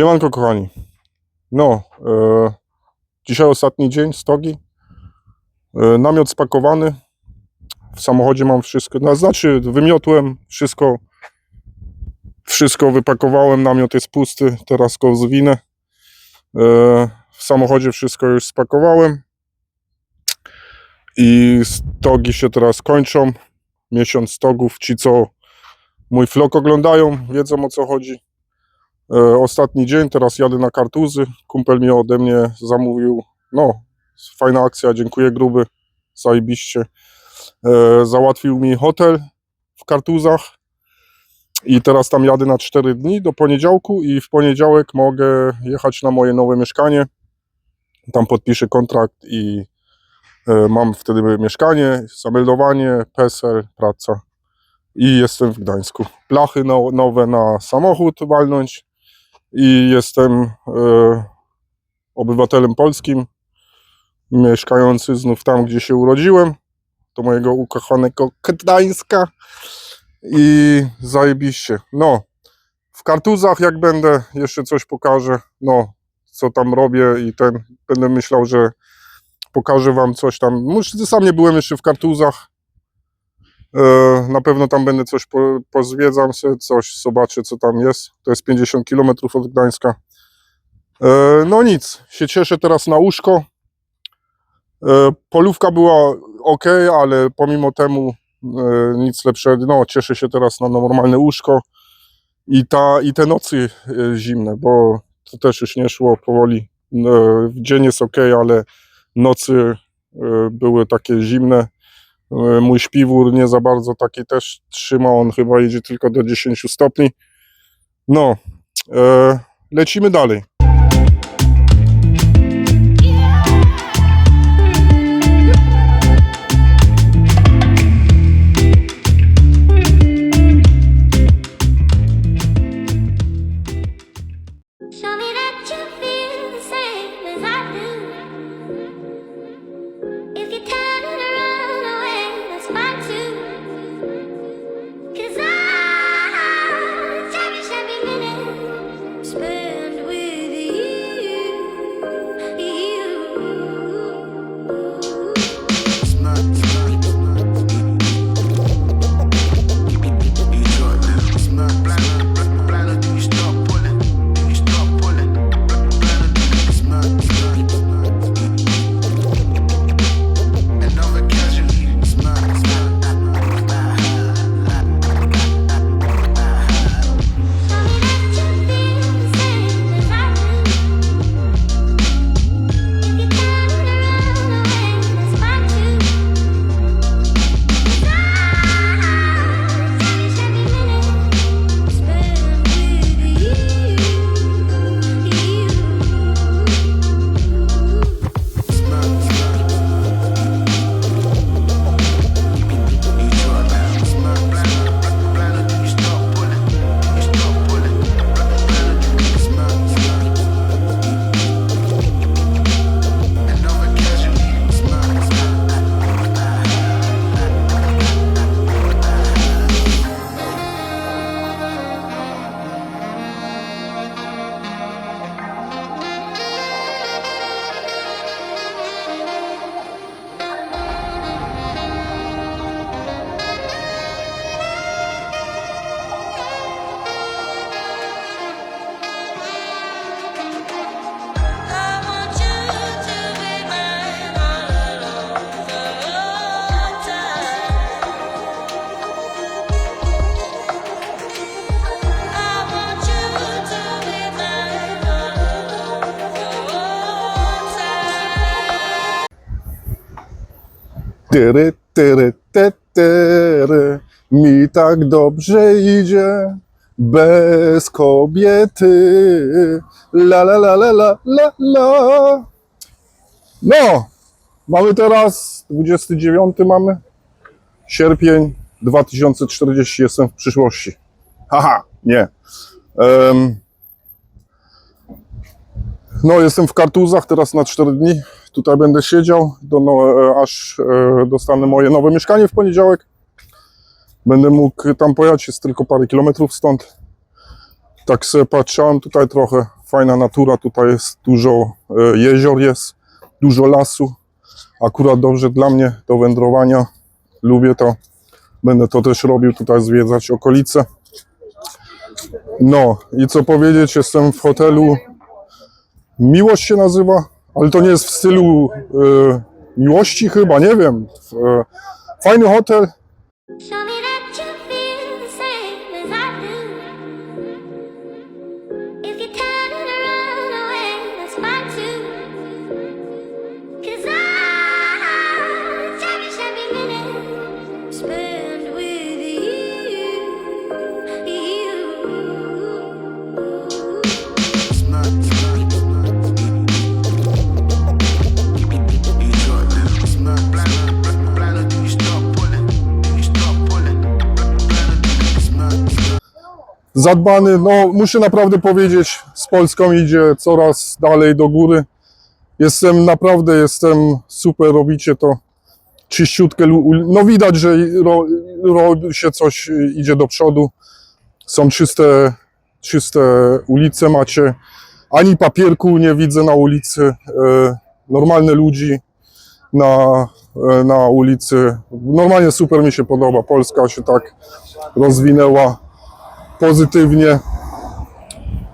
Siemanko kochani. No, e, dzisiaj ostatni dzień stogi. E, namiot spakowany. W samochodzie mam wszystko, no, znaczy wymiotłem wszystko. Wszystko wypakowałem, namiot jest pusty, teraz go zwinę. E, w samochodzie wszystko już spakowałem. I stogi się teraz kończą. Miesiąc stogów. Ci, co mój vlog oglądają, wiedzą o co chodzi. E, ostatni dzień, teraz jadę na kartuzy. Kumpel mi ode mnie zamówił. No, fajna akcja, dziękuję gruby. Zajebiście. E, załatwił mi hotel w kartuzach. I teraz tam jadę na 4 dni do poniedziałku i w poniedziałek mogę jechać na moje nowe mieszkanie. Tam podpiszę kontrakt i e, mam wtedy mieszkanie, zameldowanie, PESEL, praca. I jestem w Gdańsku. Blachy no, nowe na samochód walnąć i jestem e, obywatelem polskim, mieszkający znów tam, gdzie się urodziłem, do mojego ukochanego Gdańska i zajebiście. No, w kartuzach jak będę, jeszcze coś pokażę, no, co tam robię i ten, będę myślał, że pokażę wam coś tam. Sam nie byłem jeszcze w kartuzach, Na pewno tam będę coś po, pozwiedzam, sobie coś zobaczę, co tam jest. To jest 50 km od Gdańska. E, No nic, się cieszę teraz na łóżko. E, Polówka była ok, ale pomimo temu e, nic lepszego. No, cieszę się teraz na normalne łóżko i, ta, i te nocy e, zimne, bo to też już nie szło powoli. E, Dzień jest ok, ale nocy e, były takie zimne. E, Mój śpiwór nie za bardzo taki też trzyma, on chyba jedzie tylko do 10 stopni. No, e, lecimy dalej. Tyry, tyry, te, tyry. Mi tak dobrze idzie bez kobiety. La la la la la la la. No, mamy teraz 29 mamy sierpień 2040 jestem w przyszłości. Haha, nie. Em, no, jestem w kartuzach teraz na 4 dni. Tutaj będę siedział, do, no, e, aż e, dostanę moje nowe mieszkanie w poniedziałek. Będę mógł tam pojechać, jest tylko parę kilometrów stąd. Tak sobie patrzałem tutaj trochę. fajna natura, tutaj jest dużo e, jezior jest, dużo lasu. Akurat dobrze dla mnie do wędrowania. Lubię to. Będę to też robił tutaj, zwiedzać okolice. No i co powiedzieć, jestem w hotelu. Miłość się nazywa, ale to nie jest w stylu e, miłości chyba, nie wiem. E, fajny hotel, zadbany. No, muszę naprawdę powiedzieć, z Polską idzie coraz dalej do góry. Jestem naprawdę, jestem super, robicie to ul- No widać, że ro, robi się coś, idzie do przodu. Są czyste, czyste ulice macie. Ani papierku nie widzę na ulicy. E, normalne ludzi na, e, na ulicy. Normalnie super mi się podoba. Polska się tak rozwinęła pozytywnie.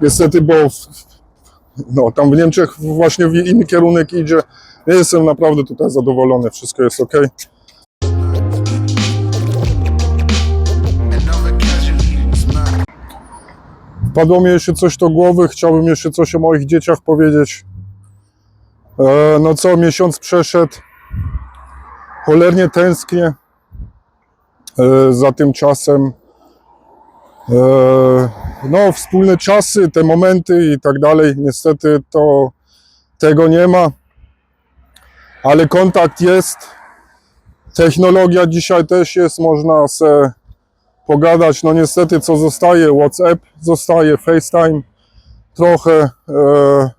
Niestety, bo no, tam w Niemczech właśnie w inny kierunek idzie. Jestem naprawdę tutaj zadowolony, wszystko jest ok. Wpadło mi jeszcze coś do głowy, chciałbym jeszcze coś o moich dzieciach powiedzieć. E, no co, miesiąc przeszedł. Cholernie tęsknię e, za tym czasem. E, no, wspólne czasy, te momenty i tak dalej. Niestety to tego nie ma, ale kontakt jest. Technologia dzisiaj też jest, można se pogadać. No niestety, co zostaje? WhatsApp zostaje, FaceTime trochę. E,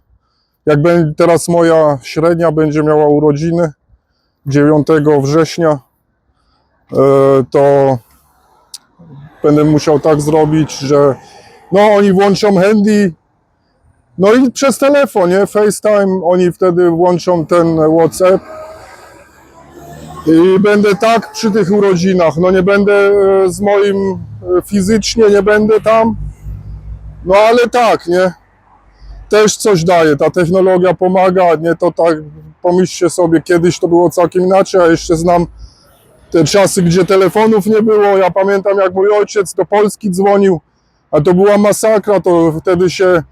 jak będzie teraz moja średnia będzie miała urodziny 9 września, e, to będę musiał tak zrobić, że no oni włączą handy, no i przez telefon, nie? FaceTime, oni wtedy włączą ten WhatsApp i będę tak przy tych urodzinach, no nie będę e, z moim e, fizycznie, nie będę tam, no ale tak, nie? Też coś daje, ta technologia pomaga, nie? To tak, pomyślcie sobie, kiedyś to było całkiem inaczej, a jeszcze znam te czasy, gdzie telefonów nie było. Ja pamiętam, jak mój ojciec do Polski dzwonił, a to była masakra. To wtedy się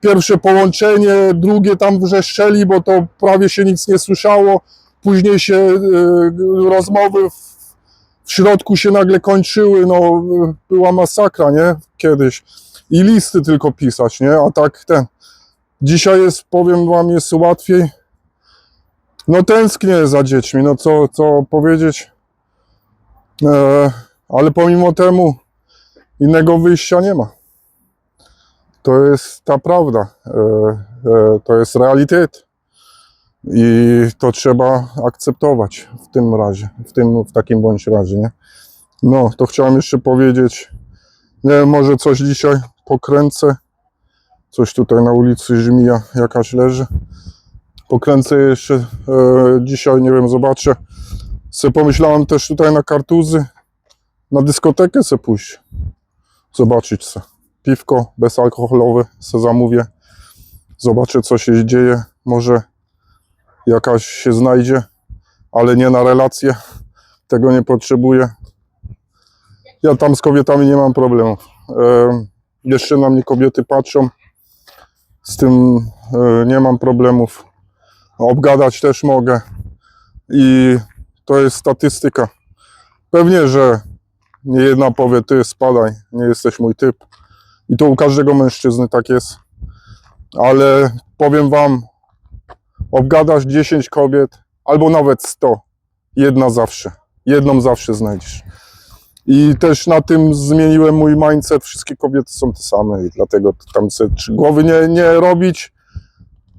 pierwsze połączenie, drugie tam wrzeszczeli, bo to prawie się nic nie słyszało. Później się e, rozmowy w, w środku się nagle kończyły. No, e, była masakra, nie? Kiedyś. I listy tylko pisać, nie? A tak ten. Dzisiaj jest, powiem wam, jest łatwiej. No tęsknię za dziećmi, no co, co powiedzieć. E, ale pomimo temu innego wyjścia nie ma. To jest ta prawda. E, e, to jest realitet. I to trzeba akceptować w tym razie, w tym, w takim bądź razie, nie? No, to chciałem jeszcze powiedzieć, nie wiem, może coś dzisiaj pokręcę. Coś tutaj na ulicy Żmija jakaś leży. Pokręcę jeszcze e, dzisiaj, nie wiem, zobaczę. Se pomyślałem też tutaj na kartuzy, na dyskotekę se pójść. Zobaczyć se. Piwko bezalkoholowe se zamówię. Zobaczę co się dzieje. Może jakaś się znajdzie, ale nie na relacje. Tego nie potrzebuję. Ja tam z kobietami nie mam problemów. E, jeszcze na mnie kobiety patrzą. Z tym e, nie mam problemów. Obgadać też mogę. I to jest statystyka. Pewnie, że nie jedna powie, ty spadaj, nie jesteś mój typ. I to u każdego mężczyzny tak jest. Ale powiem wam, obgadasz 10 kobiet, albo nawet 100. Jedna zawsze. Jedną zawsze znajdziesz. I też na tym zmieniłem mój mindset. Wszystkie kobiety są te same i dlatego tam sobie głowy nie, nie robić,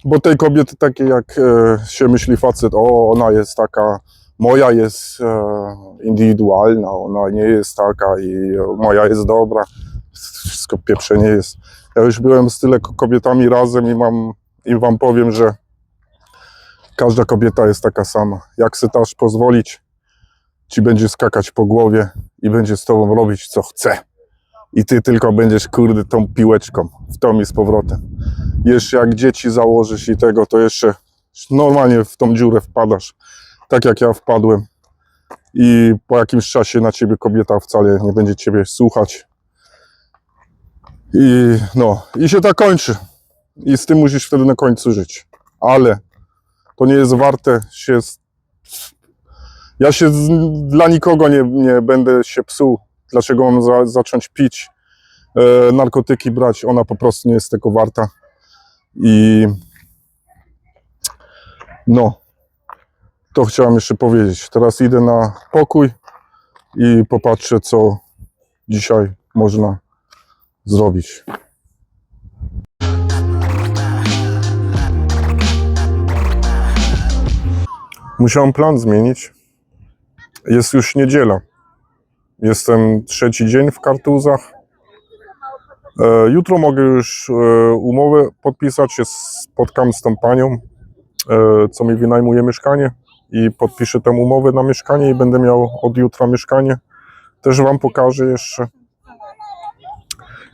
bo tej kobiety takie jak e, się myśli facet, o ona jest taka, moja jest e, indywidualna, ona nie jest taka i moja jest dobra. Wszystko pieprzenie jest. Ja już byłem z tyle ko- kobietami razem i mam i wam powiem, że każda kobieta jest taka sama. Jak se dasz pozwolić, ci będzie skakać po głowie i będzie z tobą robić co chce. I ty tylko będziesz kurde tą piłeczką w tom i z powrotem. Jeszcze jak dzieci założysz i tego, to jeszcze normalnie w tą dziurę wpadasz. Tak jak ja wpadłem. I po jakimś czasie na ciebie kobieta wcale nie będzie ciebie słuchać. I no, i się tak kończy. I z tym musisz wtedy na końcu żyć. Ale to nie jest warte się. Ja się dla nikogo nie, nie będę się psuł. Dlaczego mam za, zacząć pić, e, narkotyki brać? Ona po prostu nie jest tego warta. I no, to chciałem jeszcze powiedzieć. Teraz idę na pokój i popatrzę, co dzisiaj można zrobić. Musiałem plan zmienić. Jest już niedziela. Jestem trzeci dzień w kartuzach. E, jutro mogę już e, umowę podpisać. Się spotkam z tą panią, e, co mi wynajmuje mieszkanie i podpiszę tę umowę na mieszkanie i będę miał od jutra mieszkanie. Też Wam pokażę jeszcze.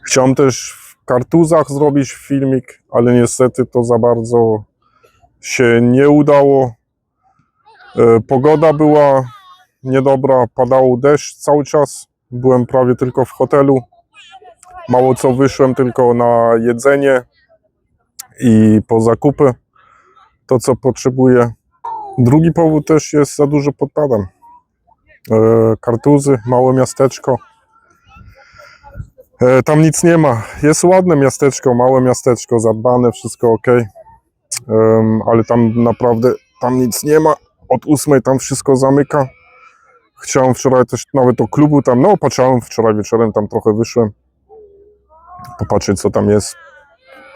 Chciałem też w kartuzach zrobić filmik, ale niestety to za bardzo się nie udało. E, Pogoda była niedobra, padał deszcz cały czas. Byłem prawie tylko w hotelu. Mało co wyszłem tylko na jedzenie i po zakupy. To co potrzebuję. Drugi powód też jest za dużo podpadam. E, Kartuzy, małe miasteczko. E, Tam nic nie ma. Jest ładne miasteczko, małe miasteczko, zadbane, wszystko ok. Ale tam naprawdę tam nic nie ma. Od ósmej tam wszystko zamyka. Chciałem wczoraj też nawet do klubu tam, no patrzałem wczoraj wieczorem, tam trochę wyszłem. Popatrzeć co tam jest.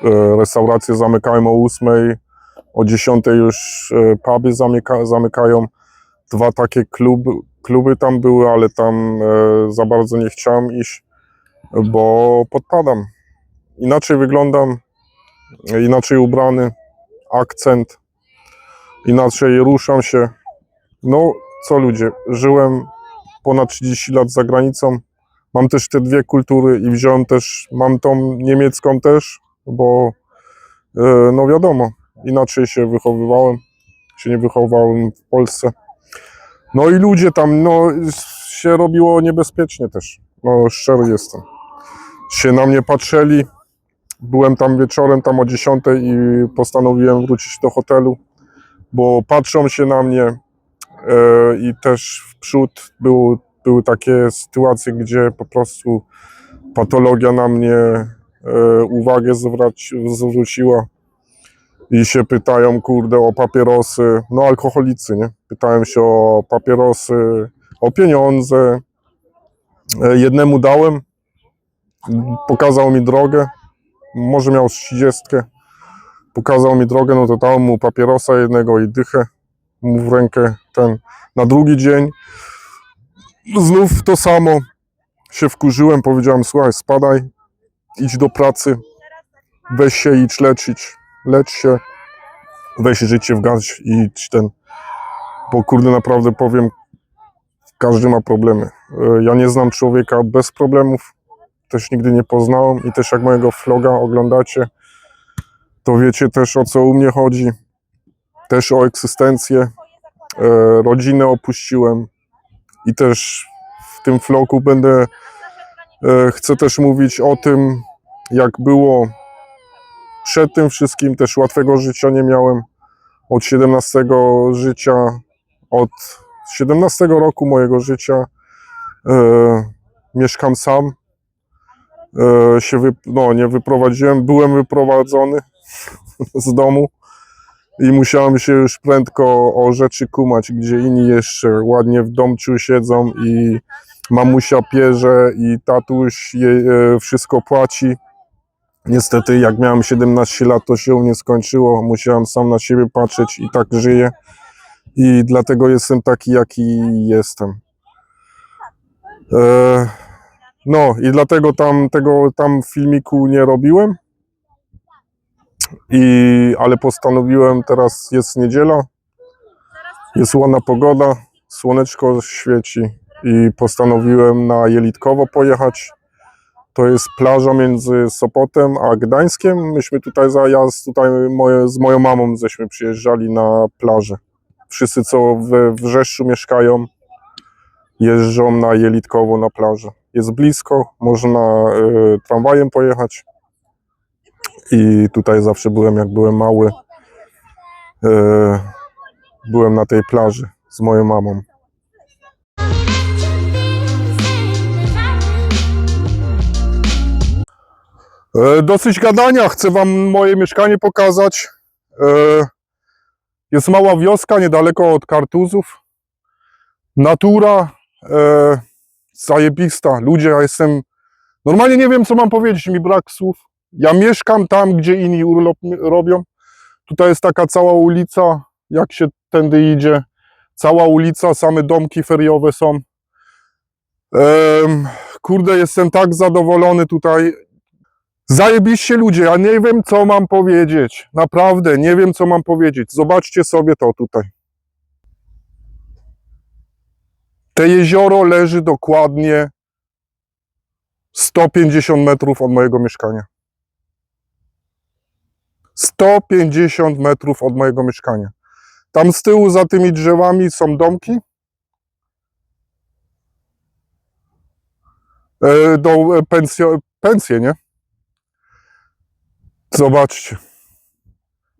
E, Restauracje zamykają o ósmej, o 10 już e, puby zamyka, zamykają. Dwa takie kluby, kluby tam były, ale tam e, za bardzo nie chciałem iść, bo podpadam. Inaczej wyglądam, inaczej ubrany, akcent, inaczej ruszam się. No co ludzie, żyłem ponad 30 lat za granicą. Mam też te dwie kultury i wziąłem też, mam tą niemiecką też, bo e, no wiadomo, inaczej się wychowywałem, się nie wychowałem w Polsce. No i ludzie tam, no się robiło niebezpiecznie też, no szczery jestem. Się na mnie patrzyli, byłem tam wieczorem, tam o 10 i postanowiłem wrócić do hotelu, bo patrzą się na mnie e, i też w przód był, były takie sytuacje, gdzie po prostu patologia na mnie e, uwagę zwrać, zwróciła i się pytają, kurde, o papierosy, no alkoholicy, nie? Pytałem się o papierosy, o pieniądze. E, Jednemu dałem, pokazał mi drogę, może miał 30. Pokazał mi drogę, no to dałem mu papierosa jednego i dychę mu w rękę ten. Na drugi dzień znów to samo się wkurzyłem, powiedziałem, słuchaj, spadaj, idź do pracy, weź się idź leczyć, lecz się, weź życie w garść i idź ten, bo kurde naprawdę powiem, każdy ma problemy. E, Ja nie znam człowieka bez problemów, też nigdy nie poznałem i też jak mojego vloga oglądacie, to wiecie też o co u mnie chodzi, też o egzystencję, e, rodzinę opuściłem i też w tym vlogu będę, e, chcę też mówić o tym, jak było przed tym wszystkim, też łatwego życia nie miałem, od 17 życia, od 17 roku mojego życia e, mieszkam sam, e, się wy, no, nie wyprowadziłem, byłem wyprowadzony z domu i musiałem się już prędko o rzeczy kumać, gdzie inni jeszcze ładnie w domciu siedzą i mamusia pierze i tatuś je, e, wszystko płaci. Niestety jak miałem 17 lat to się u mnie skończyło, musiałem sam na siebie patrzeć i tak żyję i dlatego jestem taki jaki jestem. E, No i dlatego tam tego tam filmiku nie robiłem. I, ale postanowiłem, teraz jest niedziela, jest ładna pogoda, słoneczko świeci i postanowiłem na Jelitkowo pojechać. To jest plaża między Sopotem a Gdańskiem. Myśmy tutaj zajazd, tutaj moje, z moją mamą żeśmy przyjeżdżali na plażę. Wszyscy, co we Wrzeszczu mieszkają, jeżdżą na Jelitkowo na plażę. Jest blisko, można y, tramwajem pojechać. I tutaj zawsze byłem, jak byłem mały, y, byłem na tej plaży z moją mamą. Dosyć gadania, chcę wam moje mieszkanie pokazać. E, Jest mała wioska niedaleko od Kartuzów. Natura e, zajebista. Ludzie, ja jestem. Normalnie nie wiem, co mam powiedzieć, mi brak słów. Ja mieszkam tam, gdzie inni urlop robią. Tutaj jest taka cała ulica, jak się tędy idzie. Cała ulica, same domki feriowe są. Kurde, jestem tak zadowolony tutaj. Zajebiście ludzie, ja nie wiem, co mam powiedzieć. Naprawdę, nie wiem, co mam powiedzieć. Zobaczcie sobie to tutaj. Te jezioro leży dokładnie 150 metrów od mojego mieszkania. 150 metrów od mojego mieszkania. Tam z tyłu, za tymi drzewami są domki. E, Do e, pensjo, pensje, nie? Zobaczcie.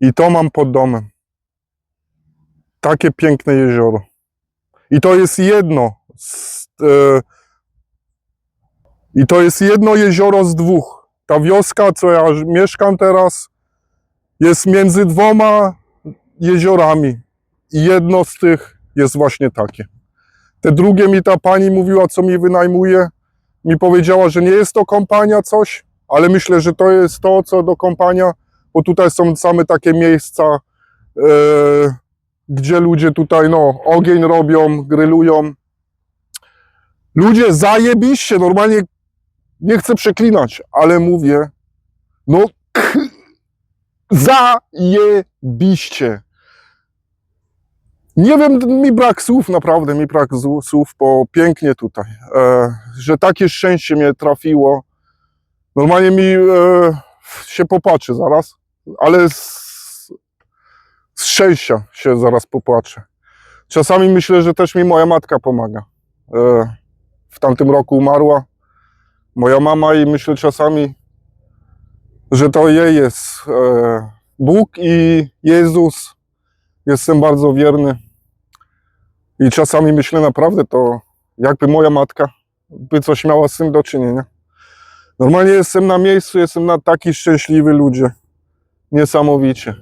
I to mam pod domem. Takie piękne jezioro. I to jest jedno. Z, e, I to jest jedno jezioro z dwóch. Ta wioska, co ja mieszkam teraz, jest między dwoma jeziorami. I jedno z tych jest właśnie takie. Te drugie mi ta pani mówiła, co mi wynajmuje. Mi powiedziała, że nie jest to kompania coś, ale myślę, że to jest to, co do kompania, bo tutaj są same takie miejsca, e, gdzie ludzie tutaj, no, ogień robią, grylują. Ludzie zajebiście, normalnie nie chcę przeklinać, ale mówię, no, zajebiście. Nie wiem, mi brak słów, naprawdę mi brak słów, bo pięknie tutaj, e, że takie szczęście mnie trafiło. Normalnie mi e, się popatrzy zaraz, ale z, z szczęścia się zaraz popłaczę. Czasami myślę, że też mi moja matka pomaga. E, w tamtym roku umarła moja mama i myślę czasami, że to jej jest e, Bóg i Jezus. Jestem bardzo wierny. I czasami myślę naprawdę to, jakby moja matka by coś miała z tym do czynienia. Normalnie jestem na miejscu, jestem na taki szczęśliwy ludzie. Niesamowicie.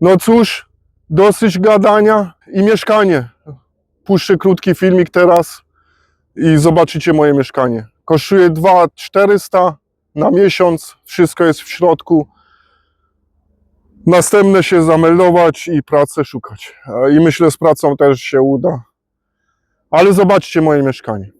No cóż, dosyć gadania i mieszkanie. Puszczę krótki filmik teraz i zobaczycie moje mieszkanie. Kosztuje 2400 na miesiąc, wszystko jest w środku. Następne się zameldować i pracę szukać. I myślę, z pracą też się uda. Ale zobaczcie moje mieszkanie.